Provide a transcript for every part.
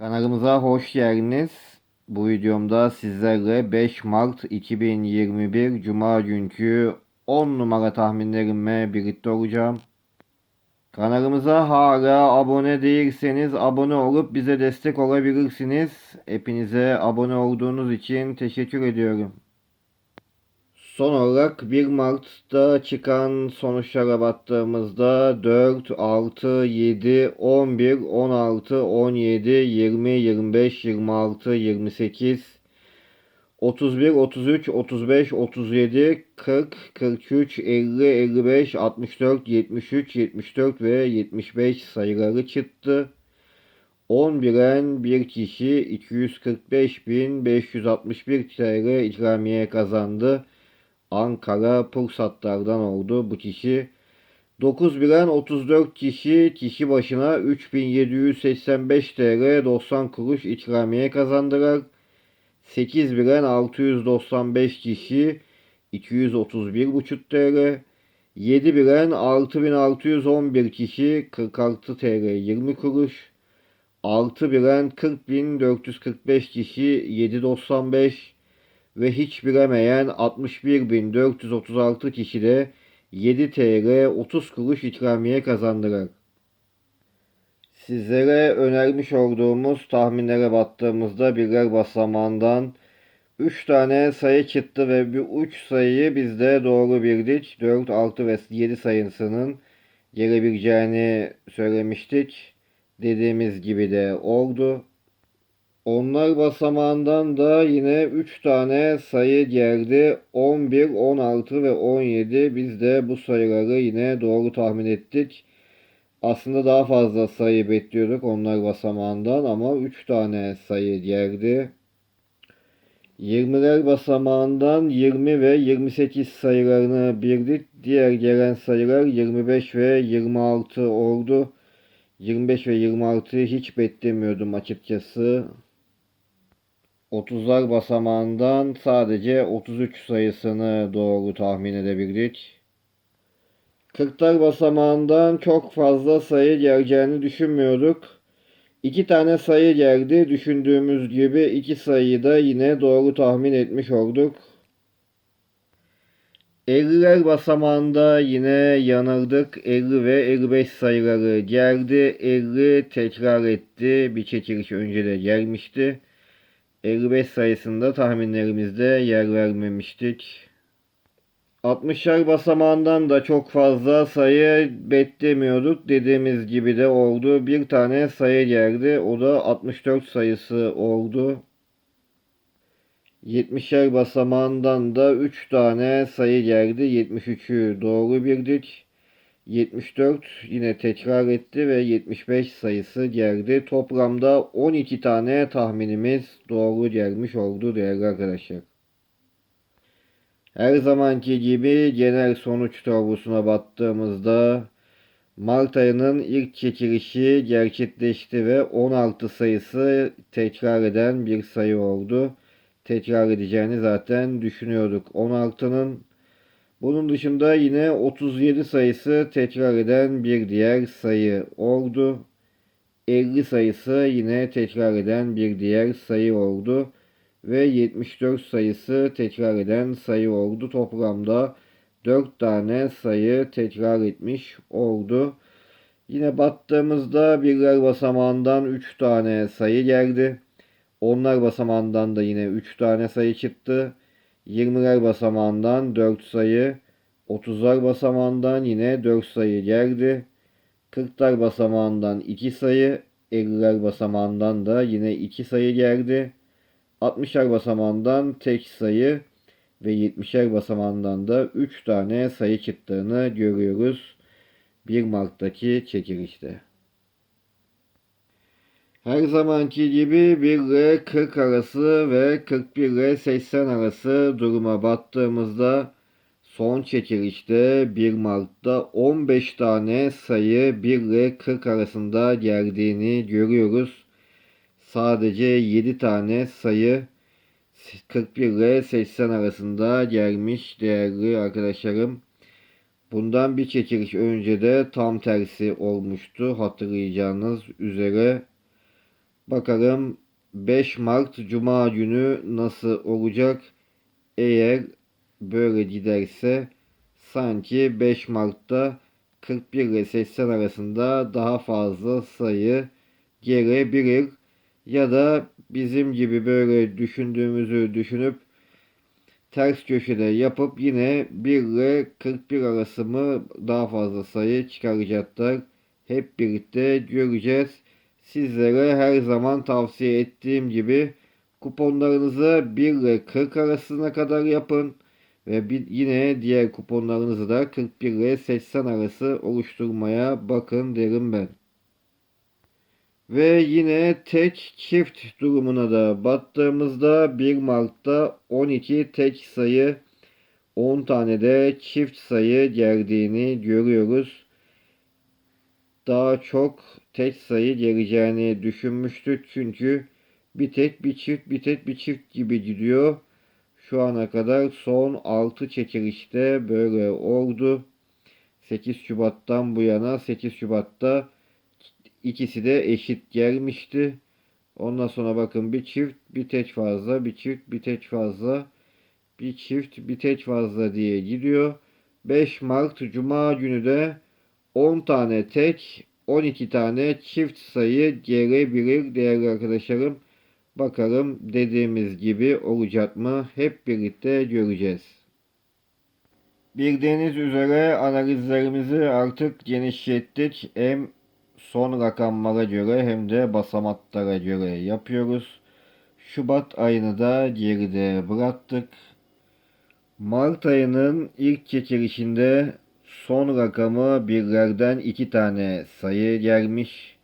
Kanalımıza hoş geldiniz. Bu videomda sizlerle 5 Mart 2021 Cuma günkü 10 numara tahminlerimle birlikte olacağım. Kanalımıza hala abone değilseniz abone olup bize destek olabilirsiniz. Hepinize abone olduğunuz için teşekkür ediyorum. Son olarak 1 Mart'ta çıkan sonuçlara baktığımızda 4, 6, 7, 11, 16, 17, 20, 25, 26, 28, 31, 33, 35, 37, 40, 43, 50, 55, 64, 73, 74 ve 75 sayıları çıktı. 11'en bir kişi 245.561 TL ikramiye kazandı. Ankara Pursatlardan oldu bu kişi. 9 bilen 34 kişi kişi başına 3785 TL 90 kuruş ikramiye kazandılar. 8 bilen 695 kişi 231,5 TL. 7 bilen 6611 kişi 46 TL 20 kuruş. 6 bilen 40445 kişi 7.95 ve hiç bilemeyen 61.436 kişi de 7 TL 30 kuruş ikramiye kazandılar. Sizlere önermiş olduğumuz tahminlere baktığımızda birler basamağından 3 tane sayı çıktı ve bu 3 sayıyı biz de doğru bildik. 4, 6 ve 7 sayısının gelebileceğini söylemiştik. Dediğimiz gibi de oldu. Onlar basamağından da yine 3 tane sayı geldi. 11, 16 ve 17. Biz de bu sayıları yine doğru tahmin ettik. Aslında daha fazla sayı bekliyorduk onlar basamağından ama 3 tane sayı geldi. 20'ler basamağından 20 ve 28 sayılarını bildik. Diğer gelen sayılar 25 ve 26 oldu. 25 ve 26'yı hiç beklemiyordum açıkçası. 30'lar basamağından sadece 33 sayısını doğru tahmin edebildik. 40'lar basamağından çok fazla sayı geleceğini düşünmüyorduk. İki tane sayı geldi. Düşündüğümüz gibi iki sayıyı da yine doğru tahmin etmiş olduk. 50'ler basamağında yine yanıldık. 50 ve 55 sayıları geldi. 50 tekrar etti. Bir çekiliş önce de gelmişti. 55 sayısında tahminlerimizde yer vermemiştik. 60'lar basamağından da çok fazla sayı beklemiyorduk. Dediğimiz gibi de oldu. Bir tane sayı geldi. O da 64 sayısı oldu. 70'ler basamağından da 3 tane sayı geldi. 73'ü doğru bildik. 74 yine tekrar etti ve 75 sayısı geldi. Toplamda 12 tane tahminimiz doğru gelmiş oldu değerli arkadaşlar. Her zamanki gibi genel sonuç tablosuna baktığımızda Mart ayının ilk çekilişi gerçekleşti ve 16 sayısı tekrar eden bir sayı oldu. Tekrar edeceğini zaten düşünüyorduk. 16'nın bunun dışında yine 37 sayısı tekrar eden bir diğer sayı oldu. 50 sayısı yine tekrar eden bir diğer sayı oldu. Ve 74 sayısı tekrar eden sayı oldu. Toplamda 4 tane sayı tekrar etmiş oldu. Yine baktığımızda birler basamağından 3 tane sayı geldi. Onlar basamağından da yine 3 tane sayı çıktı. 20'ler basamağından 4 sayı, 30'lar basamağından yine 4 sayı geldi. 40'lar basamağından 2 sayı, 50'ler basamağından da yine 2 sayı geldi. 60'lar basamağından tek sayı ve 70'er basamağından da 3 tane sayı çıktığını görüyoruz 1 Mart'taki çekilişte. Her zamanki gibi 1 ile 40 arası ve 41 ile 80 arası duruma baktığımızda son çekilişte 1 Mart'ta 15 tane sayı 1 ile 40 arasında geldiğini görüyoruz. Sadece 7 tane sayı 41 ile 80 arasında gelmiş değerli arkadaşlarım. Bundan bir çekiliş önce de tam tersi olmuştu hatırlayacağınız üzere. Bakalım 5 Mart Cuma günü nasıl olacak? Eğer böyle giderse sanki 5 Mart'ta 41 ile 80 arasında daha fazla sayı gelebilir. Ya da bizim gibi böyle düşündüğümüzü düşünüp ters köşede yapıp yine 1 ile 41 arası mı daha fazla sayı çıkaracaklar. Hep birlikte göreceğiz. Sizlere her zaman tavsiye ettiğim gibi kuponlarınızı 1 ile 40 arasına kadar yapın. Ve bir, yine diğer kuponlarınızı da 41 ile 80 arası oluşturmaya bakın derim ben. Ve yine tek çift durumuna da baktığımızda 1 Mart'ta 12 tek sayı 10 tane de çift sayı geldiğini görüyoruz. Daha çok tek sayı geleceğini düşünmüştük çünkü bir tek bir çift bir tek bir çift gibi gidiyor. Şu ana kadar son 6 çekilişte böyle oldu. 8 Şubat'tan bu yana 8 Şubat'ta ikisi de eşit gelmişti. Ondan sonra bakın bir çift bir tek fazla bir çift bir tek fazla bir çift bir tek fazla diye gidiyor. 5 Mart Cuma günü de 10 tane tek 12 tane çift sayı gelebilir değerli arkadaşlarım. Bakalım dediğimiz gibi olacak mı? Hep birlikte göreceğiz. Bildiğiniz üzere analizlerimizi artık genişlettik. Hem son rakamlara göre hem de basamaklara göre yapıyoruz. Şubat ayını da geride bıraktık. Mart ayının ilk çekilişinde son rakamı birlerden iki tane sayı gelmiş.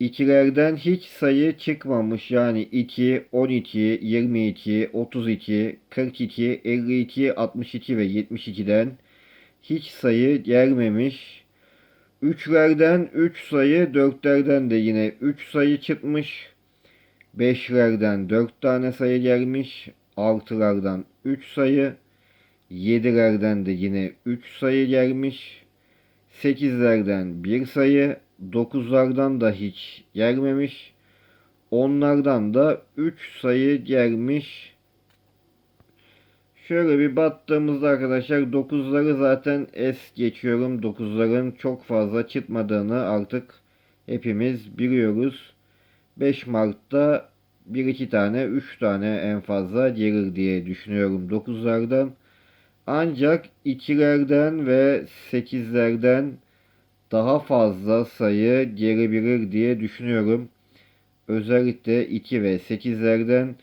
İkilerden hiç sayı çıkmamış. Yani 2, 12, 22, 32, 42, 52, 62 ve 72'den hiç sayı gelmemiş. Üçlerden 3 sayı, dörtlerden de yine 3 sayı çıkmış. Beşlerden 4 tane sayı gelmiş. Altılardan 3 sayı. Yedilerden de yine 3 sayı gelmiş. Sekizlerden 1 sayı. Dokuzlardan da hiç gelmemiş. Onlardan da 3 sayı gelmiş. Şöyle bir baktığımızda arkadaşlar 9'ları zaten es geçiyorum. 9'ların çok fazla çıkmadığını artık hepimiz biliyoruz. 5 Mart'ta 1-2 tane 3 tane en fazla gelir diye düşünüyorum 9'lardan. Ancak 2'lerden ve 8'lerden daha fazla sayı gelebilir diye düşünüyorum. Özellikle 2 ve 8'lerden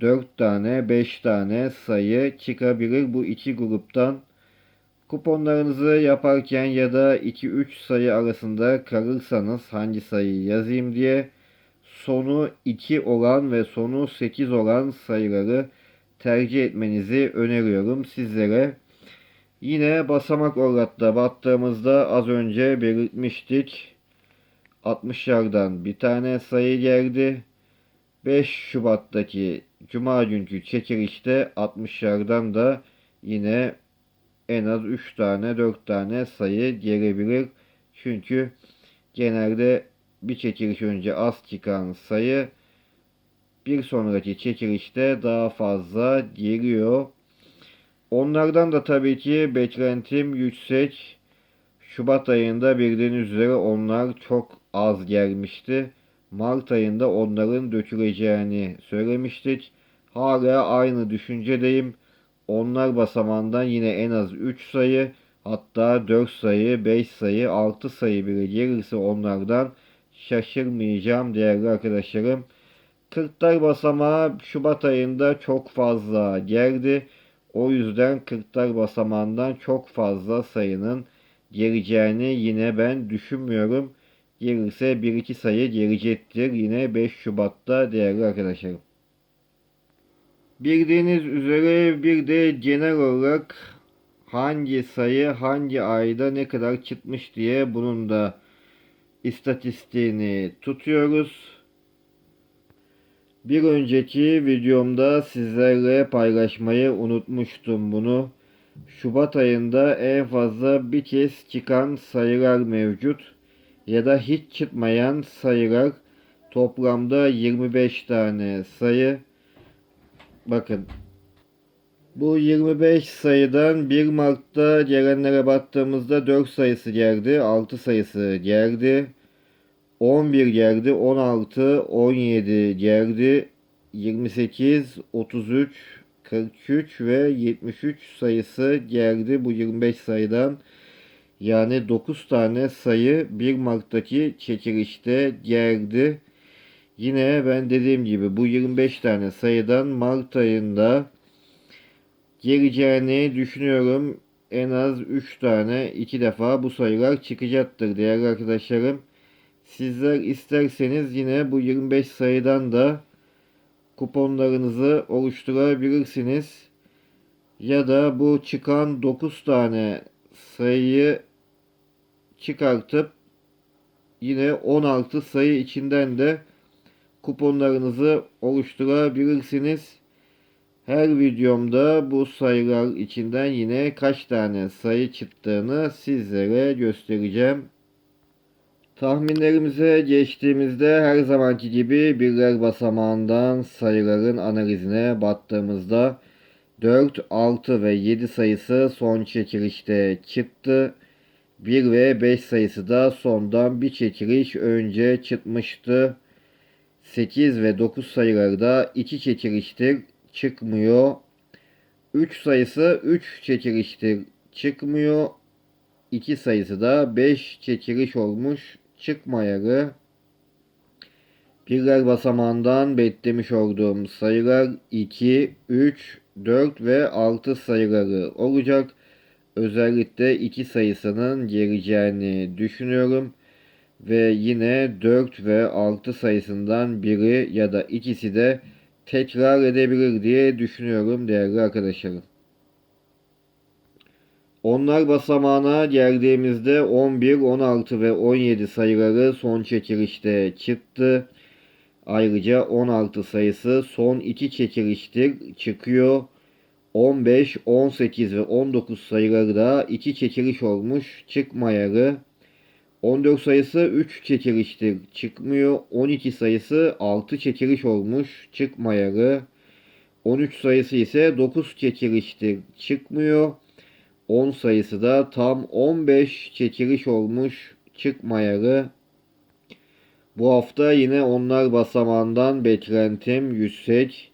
4 tane 5 tane sayı çıkabilir bu iki gruptan. Kuponlarınızı yaparken ya da 2-3 sayı arasında kalırsanız hangi sayıyı yazayım diye sonu 2 olan ve sonu 8 olan sayıları tercih etmenizi öneriyorum sizlere. Yine basamak olarak baktığımızda az önce belirtmiştik. 60'lardan bir tane sayı geldi. 5 Şubat'taki Cuma günkü çekilişte 60'lardan da yine en az 3 tane 4 tane sayı gelebilir. Çünkü genelde bir çekiliş önce az çıkan sayı bir sonraki çekilişte daha fazla geliyor. Onlardan da tabii ki beklentim yüksek. Şubat ayında bildiğiniz üzere onlar çok az gelmişti. Mart ayında onların döküleceğini söylemiştik. Hala aynı düşüncedeyim. Onlar basamağından yine en az 3 sayı hatta 4 sayı, 5 sayı, 6 sayı bile gelirse onlardan şaşırmayacağım değerli arkadaşlarım. 40'lar basamağı Şubat ayında çok fazla geldi. O yüzden 40'lar basamağından çok fazla sayının geleceğini yine ben düşünmüyorum. Gelirse 1-2 sayı gelecektir. Yine 5 Şubat'ta değerli arkadaşlarım. Bildiğiniz üzere bir de genel olarak hangi sayı hangi ayda ne kadar çıkmış diye bunun da istatistiğini tutuyoruz. Bir önceki videomda sizlerle paylaşmayı unutmuştum bunu. Şubat ayında en fazla bir kez çıkan sayılar mevcut ya da hiç çıkmayan sayılar Toplamda 25 tane sayı. Bakın. Bu 25 sayıdan 1 Mart'ta gelenlere baktığımızda 4 sayısı geldi. 6 sayısı geldi. 11 geldi. 16, 17 geldi. 28, 33, 43 ve 73 sayısı geldi bu 25 sayıdan. Yani 9 tane sayı 1 Mart'taki çekilişte geldi. Yine ben dediğim gibi bu 25 tane sayıdan Mart ayında geleceğini düşünüyorum. En az 3 tane 2 defa bu sayılar çıkacaktır değerli arkadaşlarım. Sizler isterseniz yine bu 25 sayıdan da kuponlarınızı oluşturabilirsiniz. Ya da bu çıkan 9 tane sayıyı çıkartıp yine 16 sayı içinden de kuponlarınızı oluşturabilirsiniz. Her videomda bu sayılar içinden yine kaç tane sayı çıktığını sizlere göstereceğim. Tahminlerimize geçtiğimizde her zamanki gibi birler basamağından sayıların analizine baktığımızda 4, 6 ve 7 sayısı son çekilişte çıktı. 1 ve 5 sayısı da sondan bir çekiliş önce çıkmıştı. 8 ve 9 sayıları da 2 çekiliştir çıkmıyor. 3 sayısı 3 çekiliştir çıkmıyor. 2 sayısı da 5 çekiliş olmuş çıkmayalı. Birler basamağından beklemiş olduğum sayılar 2, 3, 4 ve 6 sayıları olacak. Özellikle 2 sayısının geleceğini düşünüyorum. Ve yine 4 ve 6 sayısından biri ya da ikisi de tekrar edebilir diye düşünüyorum değerli arkadaşlarım. Onlar basamağına geldiğimizde 11, 16 ve 17 sayıları son çekilişte çıktı. Ayrıca 16 sayısı son iki çekiliştir çıkıyor. 15, 18 ve 19 sayıları da iki çekiliş olmuş çıkmayalı. 14 sayısı 3 çekiliştir çıkmıyor. 12 sayısı 6 çekiliş olmuş çıkmayalı. 13 sayısı ise 9 çekiliştir çıkmıyor. 10 sayısı da tam 15 çekiliş olmuş çıkmayalı. Bu hafta yine onlar basamağından beklentim yüksek.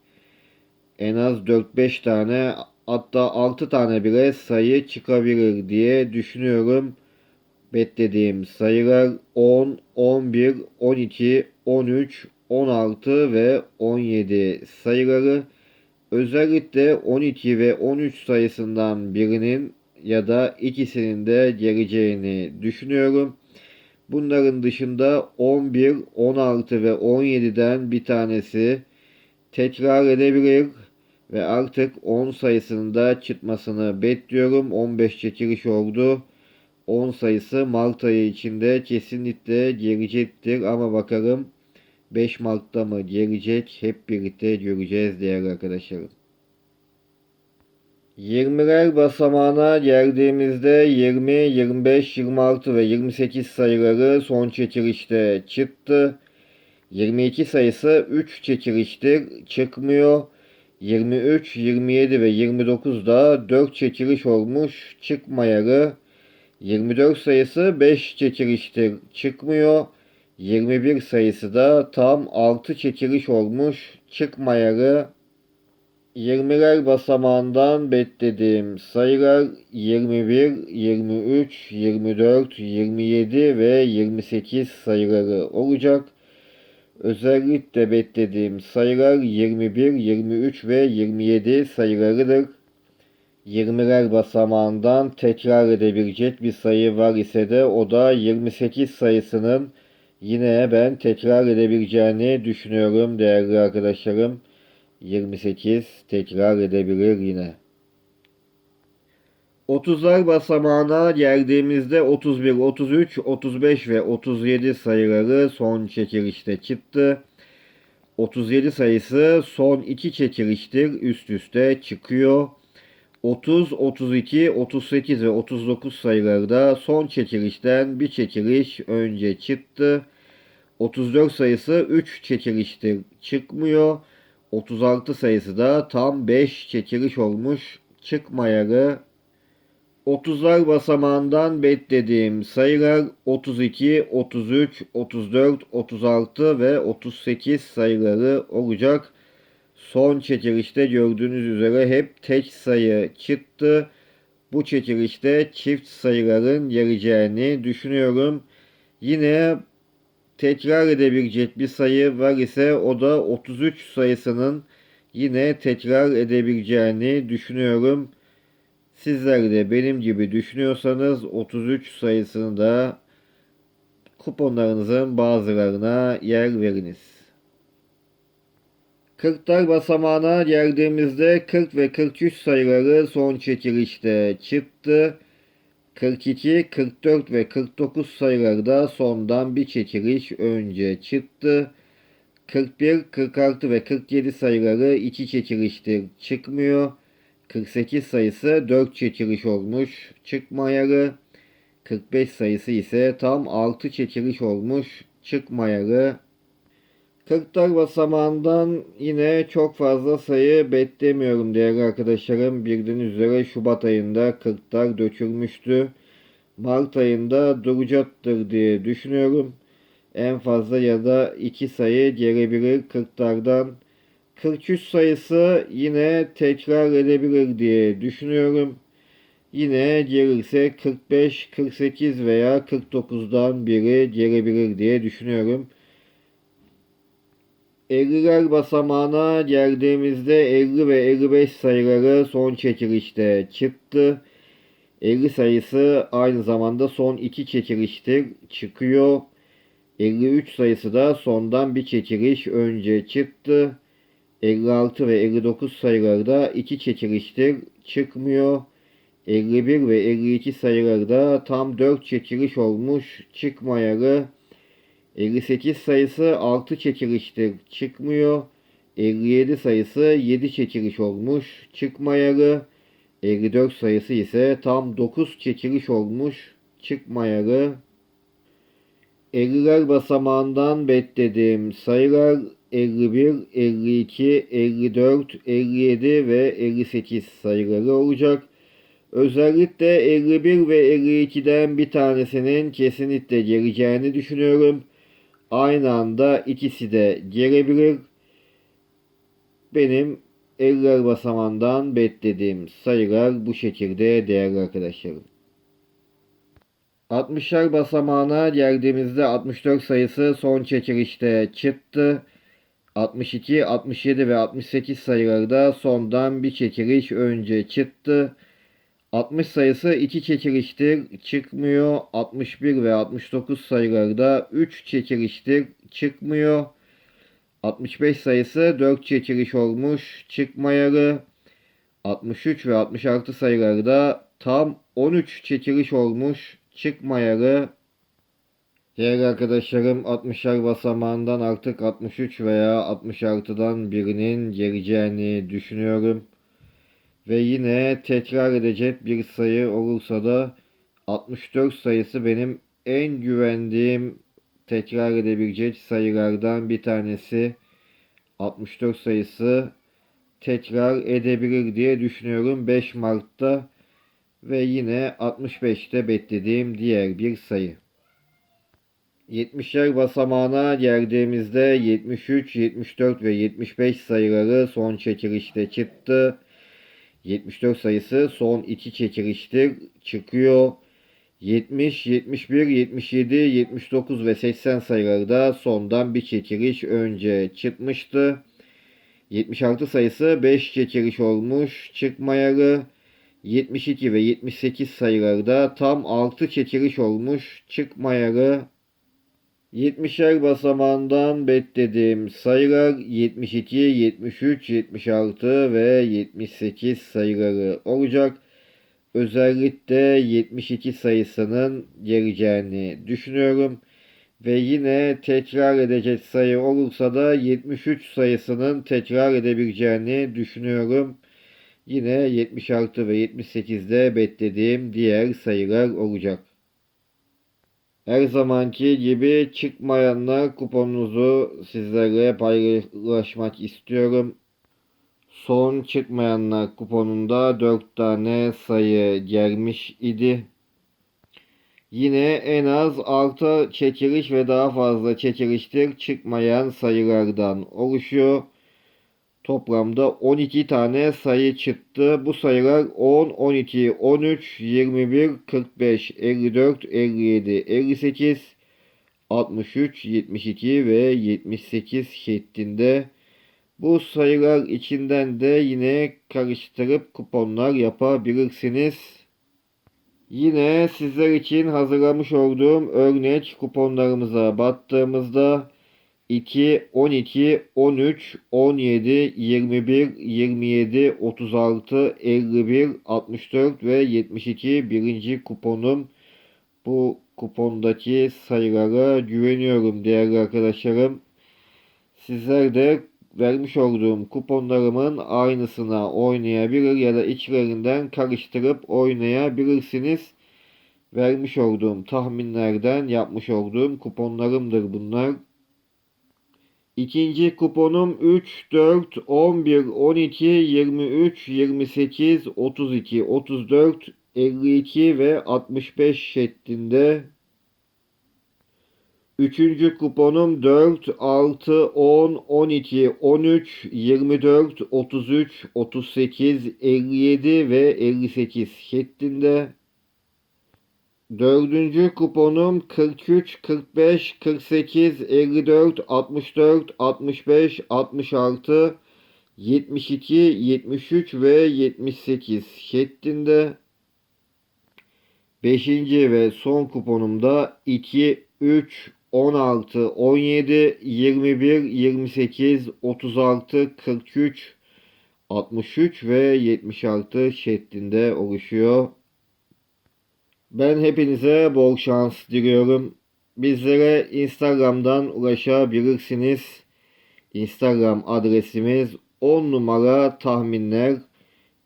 En az 4-5 tane hatta 6 tane bile sayı çıkabilir diye düşünüyorum. Beklediğim sayılar 10, 11, 12, 13, 16 ve 17 sayıları. Özellikle 12 ve 13 sayısından birinin ya da ikisinin de geleceğini düşünüyorum. Bunların dışında 11, 16 ve 17'den bir tanesi tekrar edebilir ve artık 10 sayısının da çıkmasını bekliyorum. 15 çekiliş oldu. 10 sayısı Mart ayı içinde kesinlikle gelecektir ama bakalım 5 Mart'ta mı gelecek hep birlikte göreceğiz değerli arkadaşlarım. 20'ler basamağına geldiğimizde 20, 25, 26 ve 28 sayıları son çekilişte çıktı. 22 sayısı 3 çekiliştir çıkmıyor. 23, 27 ve 29 da 4 çekiliş olmuş çıkmayalı. 24 sayısı 5 çekiliştir çıkmıyor. 21 sayısı da tam 6 çekiliş olmuş çıkmayalı. 20'ler basamağından beklediğim sayılar 21, 23, 24, 27 ve 28 sayıları olacak. Özellikle beklediğim sayılar 21, 23 ve 27 sayılarıdır. 20'ler basamağından tekrar edebilecek bir sayı var ise de o da 28 sayısının yine ben tekrar edebileceğini düşünüyorum değerli arkadaşlarım. 28 tekrar edebilir yine. 30'lar basamağına geldiğimizde 31, 33, 35 ve 37 sayıları son çekilişte çıktı. 37 sayısı son iki çekiliştir üst üste çıkıyor. 30, 32, 38 ve 39 sayıları da son çekilişten bir çekiliş önce çıktı. 34 sayısı 3 çekiliştir. Çıkmıyor. 36 sayısı da tam 5 çekiliş olmuş. Çıkmayalı 30'lar basamağından beklediğim sayılar 32, 33, 34, 36 ve 38 sayıları olacak. Son çekilişte gördüğünüz üzere hep tek sayı çıktı. Bu çekilişte çift sayıların geleceğini düşünüyorum. Yine tekrar edebilecek bir sayı var ise o da 33 sayısının yine tekrar edebileceğini düşünüyorum. Sizler de benim gibi düşünüyorsanız 33 sayısını da kuponlarınızın bazılarına yer veriniz. 40'lar basamağına geldiğimizde 40 ve 43 sayıları son çekilişte çıktı. 42, 44 ve 49 sayıları da sondan bir çekiliş önce çıktı. 41, 46 ve 47 sayıları iki çekiliştir çıkmıyor. 48 sayısı 4 çekiliş olmuş çıkmayalı. 45 sayısı ise tam 6 çekiliş olmuş çıkmayalı. 40'lar basamağından yine çok fazla sayı beklemiyorum değerli arkadaşlarım. Bildiğiniz üzere Şubat ayında 40'lar dökülmüştü. Mart ayında duracaktır diye düşünüyorum. En fazla ya da 2 sayı gelebilir 40'lardan. 43 sayısı yine tekrar edebilir diye düşünüyorum. Yine gelirse 45, 48 veya 49'dan biri gelebilir diye düşünüyorum. 50'ler basamağına geldiğimizde 50 ve 55 sayıları son çekilişte çıktı. 50 sayısı aynı zamanda son iki çekiliştir çıkıyor. 53 sayısı da sondan bir çekiliş önce çıktı. 56 ve 59 sayılarda iki çekiliştir çıkmıyor. 51 ve 52 sayılarda tam 4 çekiliş olmuş çıkmayalı. 58 sayısı 6 çekiliştir çıkmıyor. 57 sayısı 7 çekiliş olmuş çıkmayalı. 54 sayısı ise tam 9 çekiliş olmuş çıkmayalı. 50'ler basamağından beklediğim sayılar 51, 52, 54, 57 ve 58 sayıları olacak. Özellikle 51 ve 52'den bir tanesinin kesinlikle geleceğini düşünüyorum. Aynı anda ikisi de gelebilir. Benim 50'ler basamağından beklediğim sayılar bu şekilde değerli arkadaşlarım. 60'lar basamağına geldiğimizde 64 sayısı son çekilişte çıktı. 62, 67 ve 68 sayıları da sondan bir çekiliş önce çıktı. 60 sayısı 2 çekiliştir çıkmıyor. 61 ve 69 sayıları da 3 çekiliştir çıkmıyor. 65 sayısı 4 çekiliş olmuş çıkmayalı. 63 ve 66 sayıları da tam 13 çekiliş olmuş çıkmayalı. Değerli arkadaşlarım 60'lar basamağından artık 63 veya 66'dan birinin geleceğini düşünüyorum. Ve yine tekrar edecek bir sayı olursa da 64 sayısı benim en güvendiğim tekrar edebilecek sayılardan bir tanesi. 64 sayısı tekrar edebilir diye düşünüyorum 5 Mart'ta ve yine 65'te beklediğim diğer bir sayı. 70'ler basamağına geldiğimizde 73, 74 ve 75 sayıları son çekilişte çıktı. 74 sayısı son iki çekiliştir çıkıyor. 70, 71, 77, 79 ve 80 sayıları da sondan bir çekiliş önce çıkmıştı. 76 sayısı 5 çekiliş olmuş çıkmayalı. 72 ve 78 sayılarda tam 6 çekiliş olmuş çıkmayalı. 70'er basamağından beklediğim sayılar 72, 73, 76 ve 78 sayıları olacak. Özellikle 72 sayısının geleceğini düşünüyorum. Ve yine tekrar edecek sayı olursa da 73 sayısının tekrar edebileceğini düşünüyorum. Yine 76 ve 78'de beklediğim diğer sayılar olacak. Her zamanki gibi çıkmayanlar kuponunuzu sizlerle paylaşmak istiyorum. Son çıkmayanlar kuponunda 4 tane sayı gelmiş idi. Yine en az 6 çekiliş ve daha fazla çekiliştir çıkmayan sayılardan oluşuyor. Toplamda 12 tane sayı çıktı. Bu sayılar 10, 12, 13, 21, 45, 54, 57, 58, 63, 72 ve 78 şeklinde. Bu sayılar içinden de yine karıştırıp kuponlar yapabilirsiniz. Yine sizler için hazırlamış olduğum örnek kuponlarımıza baktığımızda 2, 12, 13, 17, 21, 27, 36, 51, 64 ve 72 birinci kuponum. Bu kupondaki sayılara güveniyorum değerli arkadaşlarım. Sizler de vermiş olduğum kuponlarımın aynısına oynayabilir ya da içlerinden karıştırıp oynayabilirsiniz. Vermiş olduğum tahminlerden yapmış olduğum kuponlarımdır bunlar. İkinci kuponum 3, 4, 11, 12, 23, 28, 32, 34, 52 ve 65 şeklinde. Üçüncü kuponum 4, 6, 10, 12, 13, 24, 33, 38, 57 ve 58 şeklinde. Dördüncü kuponum 43, 45, 48, 54, 64, 65, 66, 72, 73 ve 78 şeklinde. Beşinci ve son kuponumda 2, 3, 16, 17, 21, 28, 36, 43, 63 ve 76 şeklinde oluşuyor. Ben hepinize bol şans diliyorum. Bizlere Instagram'dan ulaşabilirsiniz. Instagram adresimiz 10 numara tahminler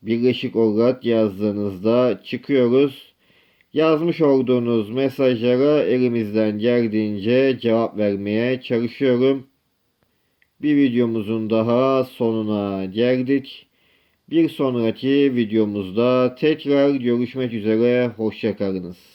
birleşik olarak yazdığınızda çıkıyoruz. Yazmış olduğunuz mesajlara elimizden geldiğince cevap vermeye çalışıyorum. Bir videomuzun daha sonuna geldik. Bir sonraki videomuzda tekrar görüşmek üzere. Hoşçakalınız.